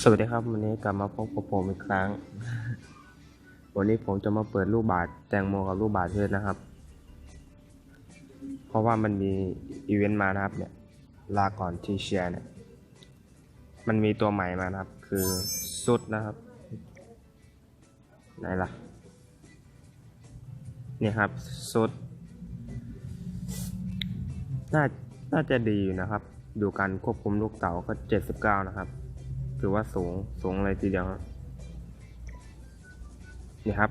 สวัสดีครับ วันนี้กลับมาพบกับผมอีกครั้ง วันนี้ผมจะมาเปิดรูปบาทแตงโมกับรูปบาทเพชรนนะครับ เพราะว่ามันมีอีเวนต์มานะครับ เนี่ย ลาก่อนที่เชียร์เนี่ย มันมีตัวใหม่มานะครับ คือสุดนะครับ ไหนล่ะเนี่ยครับสุด น่า น่าจะดีอยู่นะครับ ดูการควบคุมลูกเต๋าก็ 79 นะครับ ถือว่าสูงสูงเลยทีเดียวครับนี่ครับ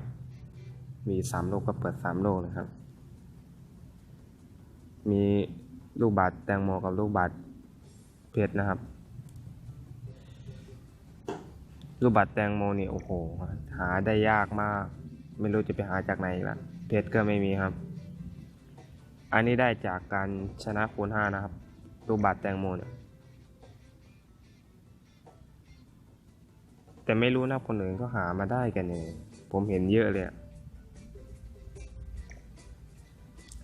มีสามลูกก็เปิดสามลูกนะครับ มีลูกบาทแตงโมกับลูกบาทเพชรนะครับ ลูกบาทแตงโมนี่โอ้โห หาได้ยากมาก ไม่รู้จะไปหาจากไหนละเพชรก็ไม่มีครับ อันนี้ได้จากการชนะคูณห้านะครับ ลูกบาทแตงโมเนี่ย แต่ไม่รู้นะคนอื่นก็หามาได้กันยังไงผมเห็นเยอะเลยอะ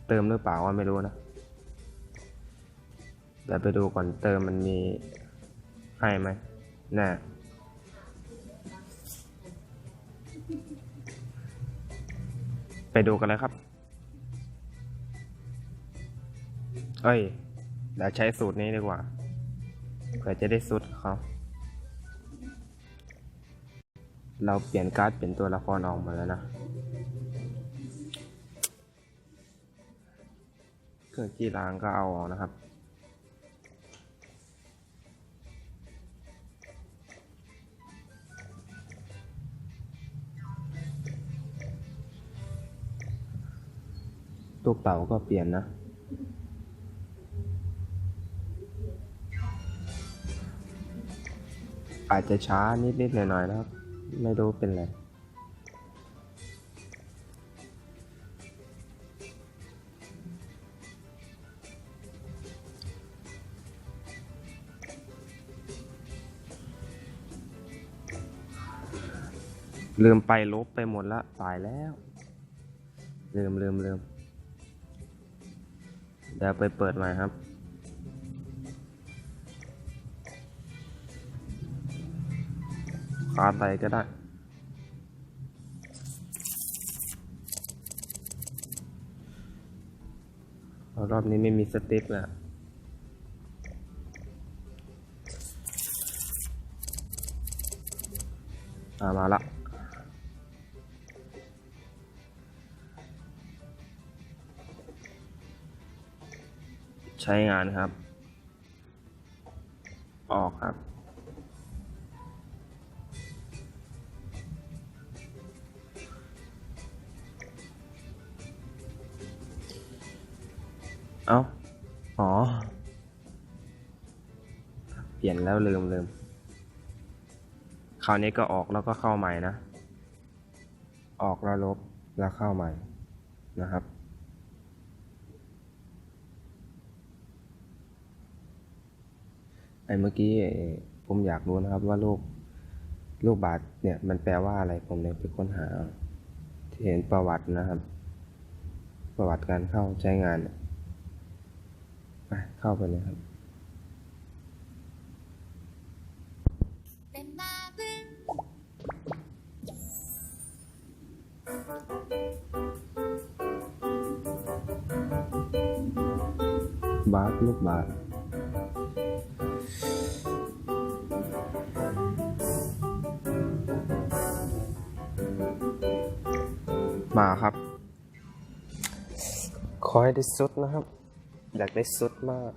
เติมหรือเปล่าว่าไม่รู้นะเดี๋ยวไปดูก่อนเติมมันมีให้ไหมน่ะไปดูกันเลยครับ เอ้ย เดี๋ยวใช้สูตรนี้ดีกว่า เผื่อจะได้สุดเขา เราเปลี่ยนการ์ดเปลี่ยนตัวละครออกมาแล้วนะเครื่องที่ล้างก็เอาออกนะครับ ลูกเต่าก็เปลี่ยนนะอาจจะช้านิดๆหน่อยๆนะครับ ไม่รู้เป็นไรลืมไปลบไปหมดละตายแล้ว ลืมลืมลืมเดี๋ยวไปเปิดใหม่ครับาไตก็ได้ รอบนี้ไม่มีสติ๊กแล้วอ่ามาละใช้งานครับ ออกครับ เอ้า อ๋อ เปลี่ยนแล้วลืมลืม คราวนี้ก็ออกแล้วก็เข้าใหม่นะ ออกแล้วลบแล้วเข้าใหม่นะครับ ไอ้เมื่อกี้ผมอยากรู้นะครับว่าลูกลูกบาทเนี่ยมันแปลว่าอะไรผมเลยไปค้นหาเอาที่เห็นประวัตินะครับ ประวัติการเข้าใช้งานเนี่ย เข้าไปเลยครับบาสลูกบาสมาครับ คอยได้สุดนะครับ อยากได้สุดมาก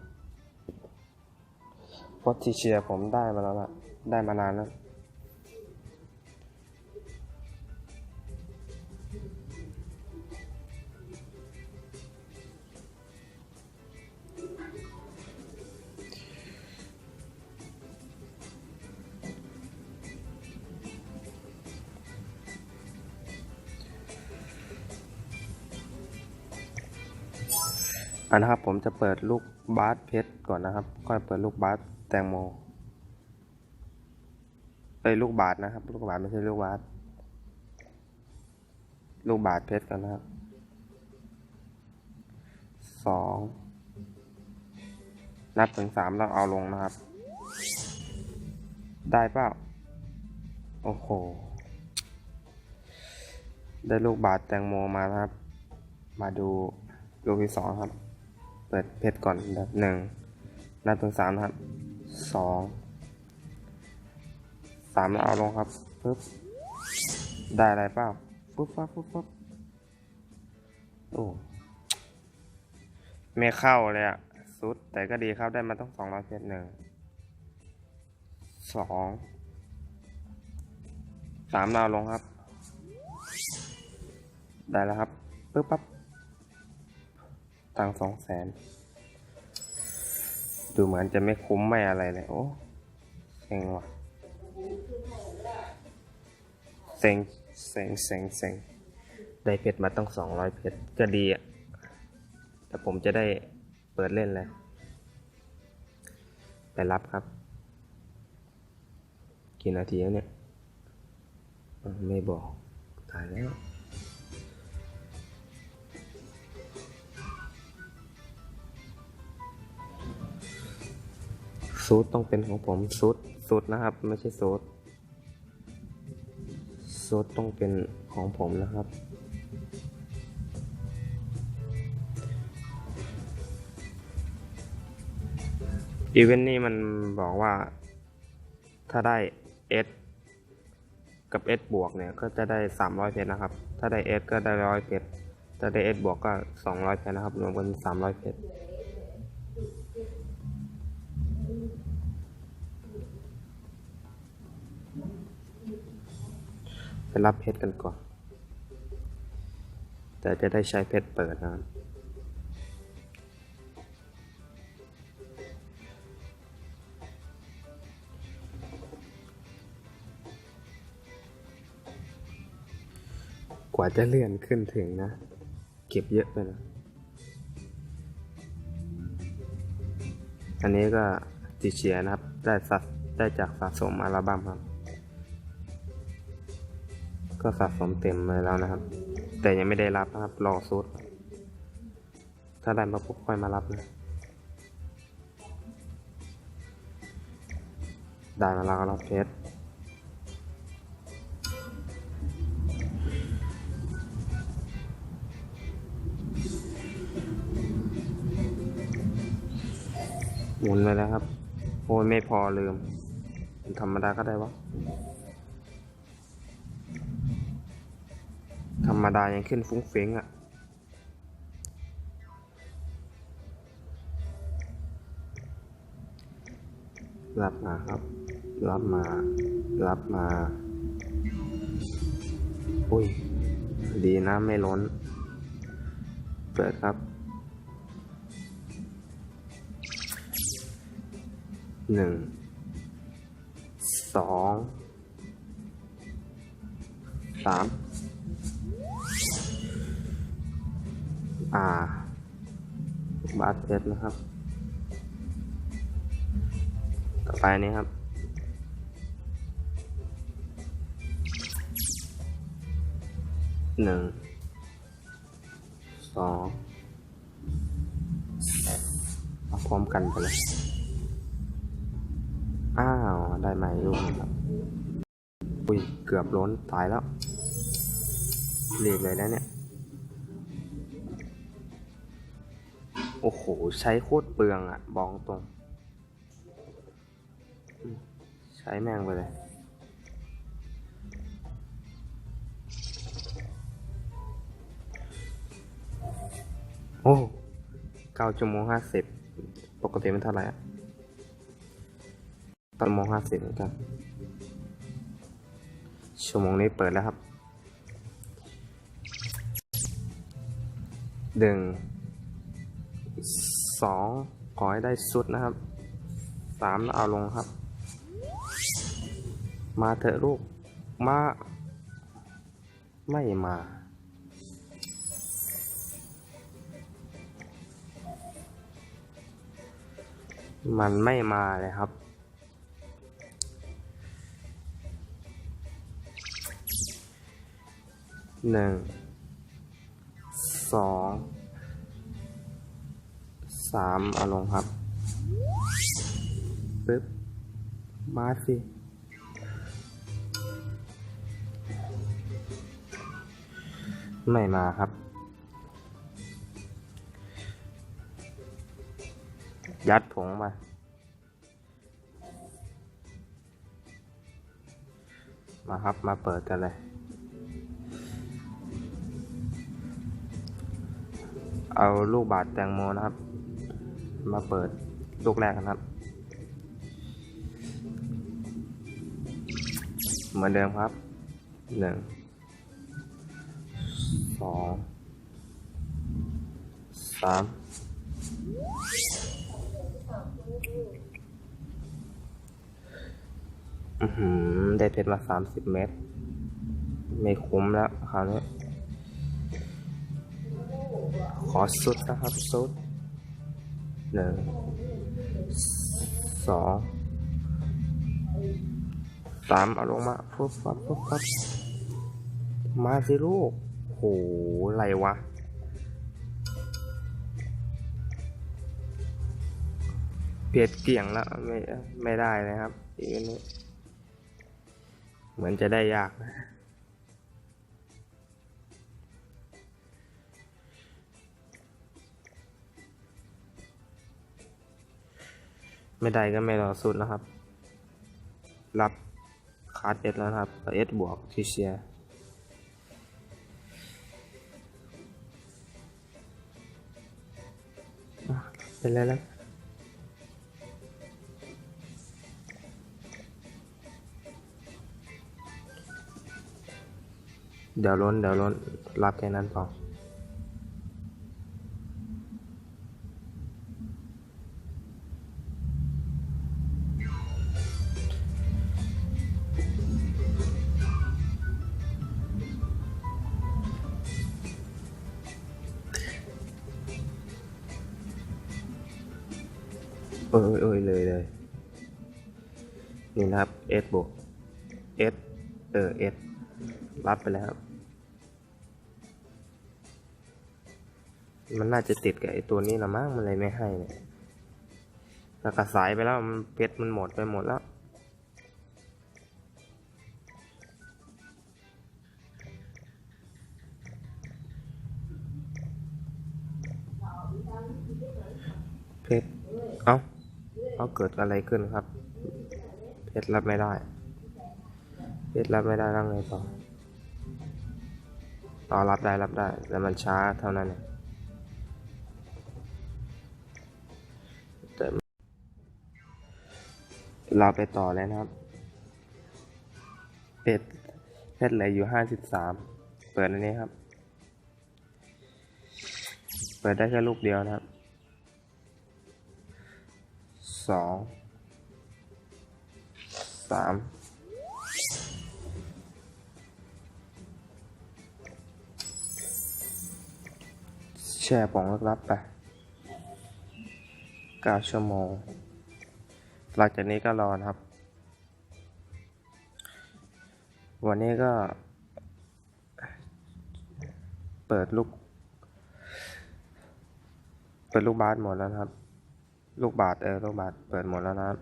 เพราะที่เชียร์ผมได้มาแล้วล่ะ ได้มานานแล้ว อันนะครับ ผมจะเปิดลูกบาสเพชรก่อนนะครับ ค่อยเปิดลูกบาสแตงโมเอ้ยลูกบาสนะครับ ลูกบาสไม่ใช่ลูกบาสลูกบาสเพชรกันนะครับสองนับถึงสามแล้วเอาลงนะครับ ได้เปล่าโอ้โห ได้ลูกบาทแตงโมมาครับ มาดูลูกที่สองครับ ปิดเพชรก่อนแบบหนึ่งนับถึงสามนะครับสองสามแล้วเอาลงครับปึ๊บได้อะไรเปล่าปุ๊บปั๊บปุ๊บปั๊บโอ้ไม่เข้าเลยอะสุด แต่ก็ดีครับได้มาต้องสองร้อยเพชรหนึ่งสองสามดาวลงครับ ได้แล้วครับปึ๊บปั๊บ ตังสองแสน ดูเหมือนจะไม่คุ้มไม่อะไรเลย โอ้เซ็งว่ะเซ็งเซ็งเซ็งเซ็งได้เพชรมาตั้งสองร้อยเพชรก็ดีอะ แต่ผมจะได้เปิดเล่นเลย ไปรับครับ กี่นาทีแล้วเนี่ย ไม่บอก ตายแล้ว ซูดต้องเป็นของผมซูดซูดนะครับ ไม่ใช่ซูดซูดต้องเป็นของผมนะครับ อีเวนต์นี้มันบอกว่า ถ้าได้ S กับ S บวกเนี่ย ก็จะได้ 300 เพชรนะครับ ถ้าได้ S ก็ได้ 100 เพชรถ้าได้ S บวกก็ 200 เพชรนะครับ รวมเป็น300 เพชร รับเพชรกันก่อน แต่จะได้ใช้เพชรเปิดนะครับกว่าจะเลื่อนขึ้นถึงนะ เก็บเยอะไปนะอันนี้ก็ติเชียนะครับ ได้สัได้จากสะสมอัลบั้มครับ ก็สะสมเต็มเลยแล้วนะครับ แต่ยังไม่ได้รับนะครับ รอซูดถ้าได้มาปุ๊บค่อยมารับนะได้มาแล้วรับเพชรหมุนไปแล้วครับ โอ้ยไม่พอลืมธรรมดาก็ได้วะ รมดายังขึ้นฟุ้งเฟ้งอะ่ะ รับมาครับ รับมา รับมาอุ้ย ดีนะไม่ล้น เปิดครับ หนึ่ง สอง สาม่าบาทเพชรนะครับ ต่อไปนี้ครับ หนึ่ง สองเอาพร้อมกันไปเลย อ้าว ได้ไหมลูกครับ อุ้ย เกือบล้น ตายแล้วเรียกเลยนะเนี่ย หใช้โคตรเปลืองอะบอกตรง ใช้แม่งไปเลยโอ้เก้าชั่วโมงห้าสิบปกติมันเท่าไหร่อะตอนโมงห้าสิบเหมือนกัน ชั่วโมงนี้เปิดแล้วครับหนึ่ง สองขอให้ได้สุดนะครับสามเอาลงครับ มาเถอะลูก มา ไม่มา มันไม่มาเลยครับหนึ่งสอง สามเอาลงครับปึ๊บมาสิไม่มาครับ ยัดผงมามาครับ มาเปิดกันเลย เอาลูกบาทแตงโมนะครับ มาเปิดลูกแรกกันครับ เหมือนเดิมครับหนึ่งสองสามอือหือได้เพชรมาสามสิบเมตร ไม่คุ้มแล้วคราวนี้ขอสุดนะครับสุด หนึ่งสองสามเอาลงมาปุ๊บปั๊บปุ๊บปั๊บมาสิลูกโหอะไรวะเปลียดเกี่ยงแล้วไม่ไม่ได้นะครับอีกนนี้เหมือนจะได้ยากนะ ไม่ได้ก็ไม่รอสุดนะครับ รับคาร์ดเอสแล้วครับเอสบวกที่เชียร์เป็นไรแล้วเดี๋ยวล้นเดี๋ยวล้นรับแค่นั้นพอ เอ้ยเอ้ยเลยเลยนี่นะครับ S บวก S เออ S รับไปแล้ว มันน่าจะติดกับไอตัวนี้ละมั้งมันเลยไม่ให้เนี่ยแล้วก็สายไปแล้วมันเพชรมันหมดไปหมดแล้วเพชรเอ้า เอาเกิดอะไรขึ้นครับเพชรรับไม่ได้เพชรรับไม่ได้แล้วไงต่อ ต่อรับได้รับได้ แต่มันช้าเท่านั้นเองแต่เราไปต่อเลยนะครับเพชรเพชรเหลืออยู่ห้าสิบสามเปิดอันนี้ครับ เปิดได้แค่ลูกเดียวนะครับ สองสามแช่ผงลับไปเก้าชั่วโมง หลังจากนี้ก็รอนะครับ วันนี้ก็ เปิดลูก เปิดลูกบาสหมดแล้วครับ ลูกบาทเออลูกบาทเปิดหมดแล้วนะครับ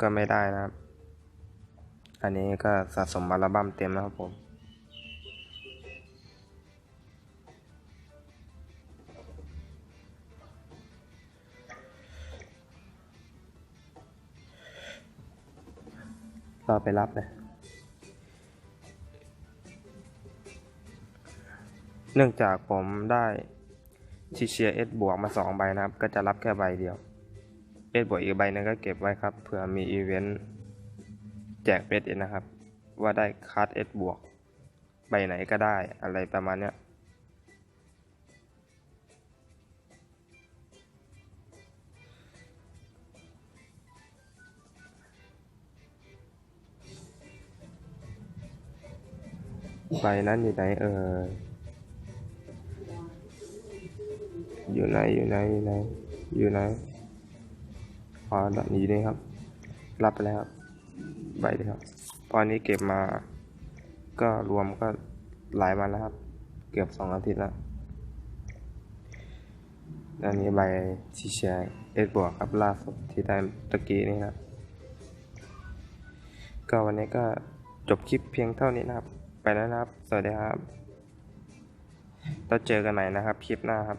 ก็ไม่ได้นะครับ อันนี้ก็สะสมอัลบั้มเต็มแล้วครับผมเราไปรับเลยเนื่องจากผมได้ทีเชียเอสบวกมาสองใบนะครับ ก็จะรับแค่ใบเดียว เอสบวกอีกใบนึงก็เก็บไว้ครับเผื่อมีอีเวนต์แจกเพชรอีกนะครับ ว่าได้คัดเอสบวกใบไหนก็ได้อะไรประมาณเนี้ยใบนั้นอยู่ไหนเอออยู่ไหนอยู่ไหนอยู่ไหนอยู่ไหน อ๋ออยู่นี่ครับ รับไปแล้วครับใบเดียครับตอนนี้เก็บมา ก็รวมก็หลายวันแล้วครับ เกือบสองอาทิตย์แล้วอันนี้ใบชีเชียเอสบวกครับล่าสุดที่ได้ตะกี้นี่นะครับ ก็วันนี้ก็จบคลิปเพียงเท่านี้นะครับ ไปแล้วนะครับ สวัสดีครับ แล้วเจอกันใหม่นะครับ คลิปหน้าครับ